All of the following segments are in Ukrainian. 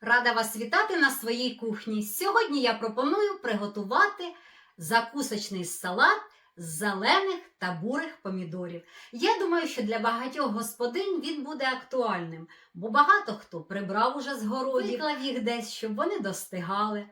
Рада вас вітати на своїй кухні. Сьогодні я пропоную приготувати закусочний салат з зелених та бурих помідорів. Я думаю, що для багатьох господинь він буде актуальним, бо багато хто прибрав уже з городів, виклав їх десь, щоб вони достигали.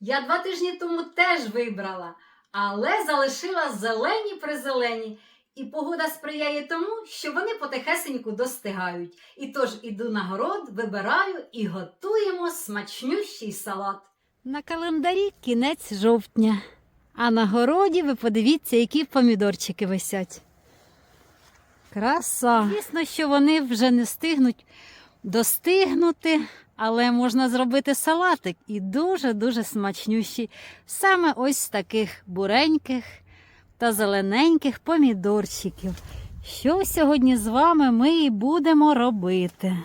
Я два тижні тому теж вибрала, але залишила зелені призелені. І погода сприяє тому, що вони потихесеньку достигають. І тож іду на город, вибираю і готуємо смачнющий салат. На календарі кінець жовтня, а на городі ви подивіться, які помідорчики висять. Краса. Звісно, що вони вже не встигнуть достигнути, але можна зробити салатик і дуже-дуже смачнющий. Саме ось таких буреньких та зелененьких помідорчиків. Що сьогодні з вами ми і будемо робити?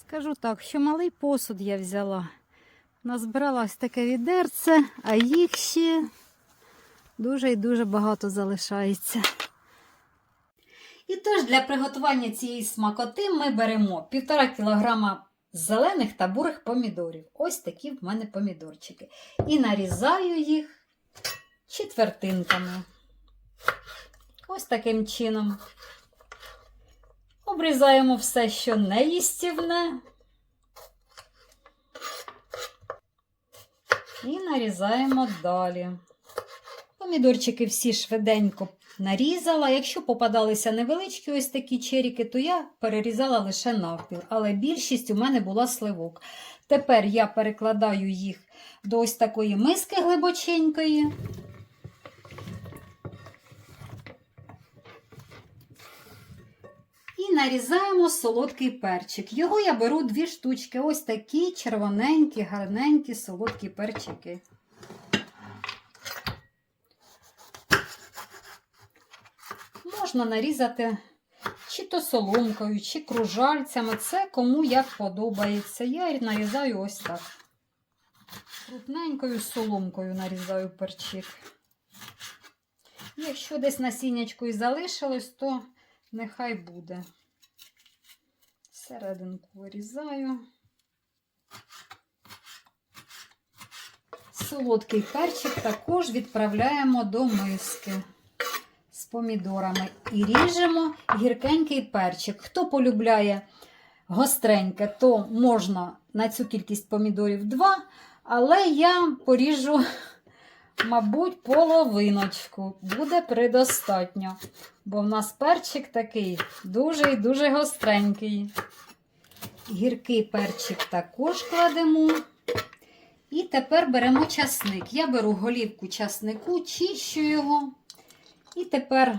Скажу так, що малий посуд я взяла. Назбирала ось таке відерце, а їх ще дуже і дуже багато залишається. І тож для приготування цієї смакоти ми беремо 1,5 кг зелених та бурих помідорів. Ось такі в мене помідорчики. І нарізаю їх четвертинками. Ось таким чином. Обрізаємо все, що не їстівне. І нарізаємо далі. Помідорчики всі швиденько нарізала. Якщо попадалися невеличкі ось такі черіки, то я перерізала лише навпіл, але більшість у мене була сливок. Тепер я перекладаю їх до ось такої миски глибоченької. І нарізаємо солодкий перчик. Його я беру дві штучки. Ось такі червоненькі, гарненькі солодкі перчики. Можна нарізати чи то соломкою, чи кружальцями. Це кому як подобається. Я нарізаю ось так. Крупненькою соломкою нарізаю перчик. Якщо десь насіннячко і залишилось, то нехай буде. Серединку вирізаю. Солодкий перчик також відправляємо до миски з помідорами і ріжемо гіркенький перчик. Хто полюбляє гостреньке, то можна на цю кількість помідорів два, але я поріжу, мабуть, половиночку. Буде предостатньо, бо в нас перчик такий дуже і дуже гостренький. Гіркий перчик також кладемо. І тепер беремо часник. Я беру голівку часнику, чищу його. І тепер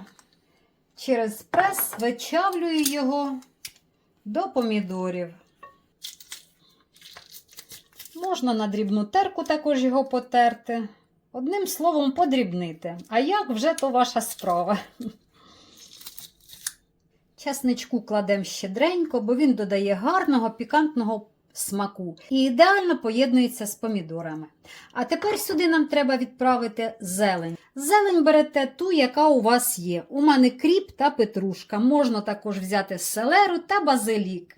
через прес вичавлюю його до помідорів. Можна на дрібну терку також його потерти. Одним словом, подрібнити. А як вже то ваша справа. Часничку кладемо щедренько, бо він додає гарного пікантного смаку і ідеально поєднується з помідорами. А тепер сюди нам треба відправити зелень. Зелень берете ту, яка у вас є. У мене кріп та петрушка. Можна також взяти селеру та базилік.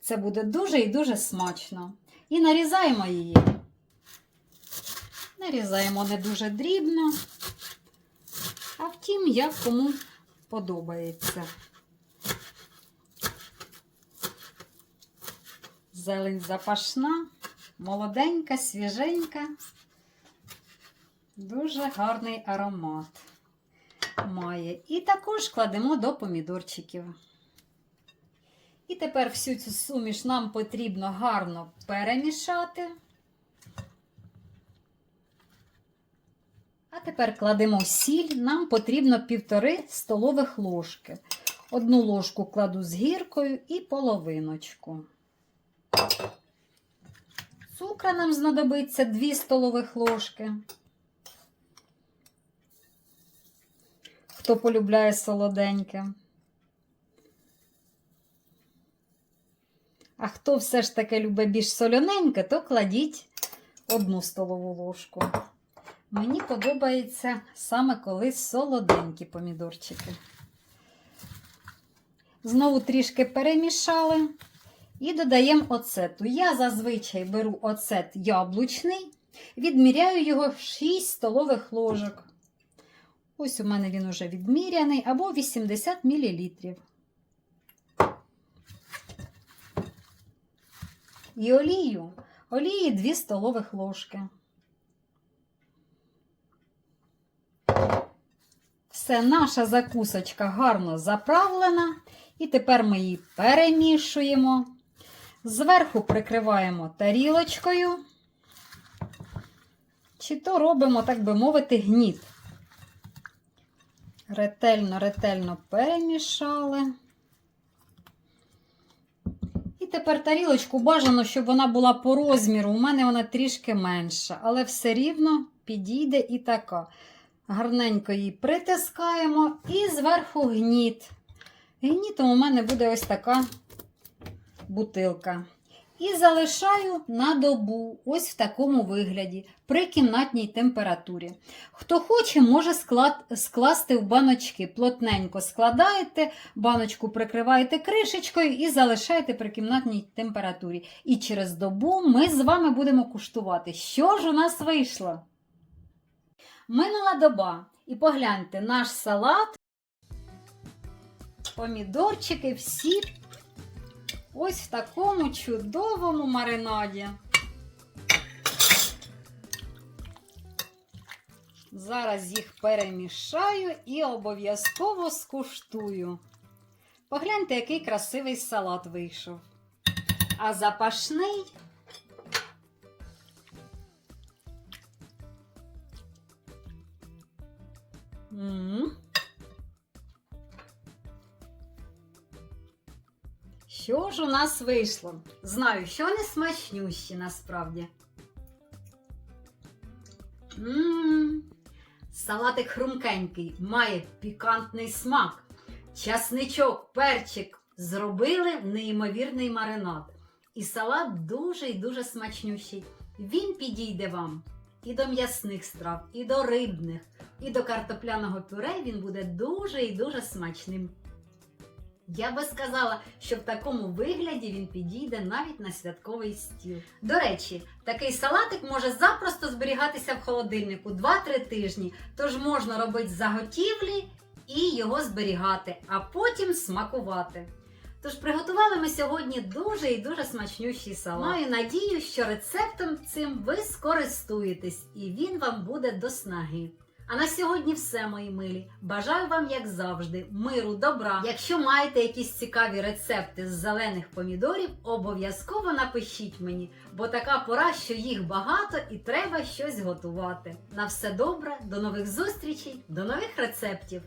Це буде дуже і дуже смачно. І нарізаємо її. Нарізаємо не дуже дрібно, а втім, як кому подобається. Зелень запашна, молоденька, свіженька, дуже гарний аромат має. І також кладемо до помідорчиків. І тепер всю цю суміш нам потрібно гарно перемішати. Тепер кладемо сіль, нам потрібно півтори столових ложки. Одну ложку кладу з гіркою і половиночку. Цукра нам знадобиться 2 столових ложки. Хто полюбляє солоденьке. А хто все ж таки любить більш солоненьке, то кладіть одну столову ложку. Мені подобається саме коли солоденькі помідорчики. Знову трішки перемішали. І додаємо оцету. Я зазвичай беру оцет яблучний, відміряю його 6 столових ложок. Ось у мене він уже відміряний, або 80 мл. І олію. Олії 2 столових ложки. Все, наша закусочка гарно заправлена. І тепер ми її перемішуємо. Зверху прикриваємо тарілочкою. Чи то робимо, так би мовити, гніт. Ретельно, ретельно перемішали. І тепер тарілочку бажано, щоб вона була по розміру. У мене вона трішки менша, але все рівно підійде і така. Гарненько її притискаємо і зверху гніт. Гнітом у мене буде ось така бутилка. І залишаю на добу, ось в такому вигляді, при кімнатній температурі. Хто хоче, може склад, скласти в баночки. Плотненько складаєте, баночку прикриваєте кришечкою і залишаєте при кімнатній температурі. І через добу ми з вами будемо куштувати, що ж у нас вийшло. Минула доба. І погляньте, наш салат, помідорчики всі ось в такому чудовому маринаді. Зараз їх перемішаю і обов'язково скуштую. Погляньте, який красивий салат вийшов. А запашний. М. Що ж у нас вийшло? Знаю, що не смачнющі насправді. Мм, салатик хрумкенький, має пікантний смак. Часничок, перчик зробили неймовірний маринад. І салат дуже і дуже смачнющий. Він підійде вам і до м'ясних страв, і до рибних, і до картопляного пюре він буде дуже і дуже смачним. Я би сказала, що в такому вигляді він підійде навіть на святковий стіл. До речі, такий салатик може запросто зберігатися в холодильнику 2-3 тижні, тож можна робити заготівлі і його зберігати, а потім смакувати. Тож приготували ми сьогодні дуже і дуже смачнющий салат. Маю надію, що рецептом цим ви скористуєтесь і він вам буде до снаги. А на сьогодні все, мої милі. Бажаю вам, як завжди, миру, добра. Якщо маєте якісь цікаві рецепти з зелених помідорів, обов'язково напишіть мені, бо така пора, що їх багато і треба щось готувати. На все добре, до нових зустрічей, до нових рецептів!